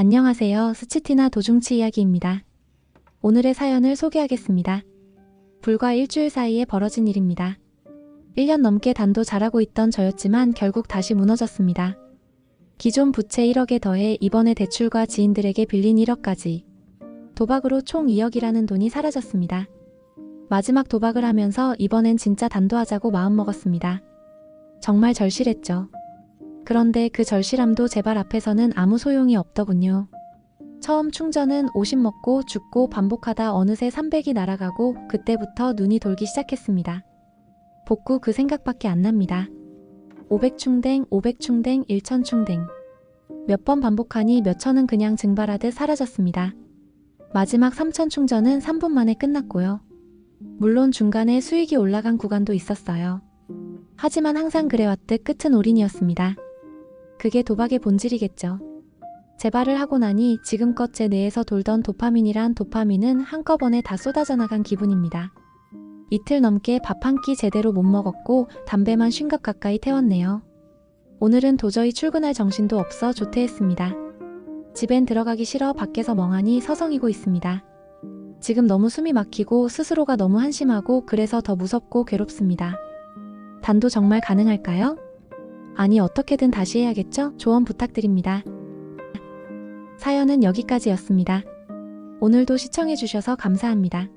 안녕하세요. 스치티나 도중치 이야기입니다. 오늘의 사연을 소개하겠습니다. 불과 일주일 사이에 벌어진 일입니다. 1년 넘게 단도 잘하고 있던 저였지만 결국 다시 무너졌습니다. 기존 부채 1억에 더해 이번에 대출과 지인들에게 빌린 1억까지 도박으로 총 2억이라는 돈이 사라졌습니다. 마지막 도박을 하면서 이번엔 진짜 단도하자고 마음먹었습니다. 정말 절실했죠. 그런데 그 절실함도 제발 앞에서는 아무 소용이 없더군요. 처음 충전은 50 먹고 죽고 반복하다 어느새 300이 날아가고 그때부터 눈이 돌기 시작했습니다. 복구 그 생각밖에 안 납니다. 500 충댕, 500 충댕, 1000 충댕. 몇 번 반복하니 몇 천은 그냥 증발하듯 사라졌습니다. 마지막 3000 충전은 3분 만에 끝났고요. 물론 중간에 수익이 올라간 구간도 있었어요. 하지만 항상 그래왔듯 끝은 올인이었습니다. 그게 도박의 본질이겠죠. 재발을 하고 나니 지금껏 제 뇌에서 돌던 도파민이란 도파민은 한꺼번에 다 쏟아져 나간 기분입니다. 이틀 넘게 밥 한 끼 제대로 못 먹었고 담배만 쉰갑 가까이 태웠네요. 오늘은 도저히 출근할 정신도 없어 조퇴했습니다. 집엔 들어가기 싫어 밖에서 멍하니 서성이고 있습니다. 지금 너무 숨이 막히고 스스로가 너무 한심하고 그래서 더 무섭고 괴롭습니다. 단도 정말 가능할까요? 아니 어떻게든 다시 해야겠죠? 조언 부탁드립니다. 사연은 여기까지였습니다. 오늘도 시청해주셔서 감사합니다.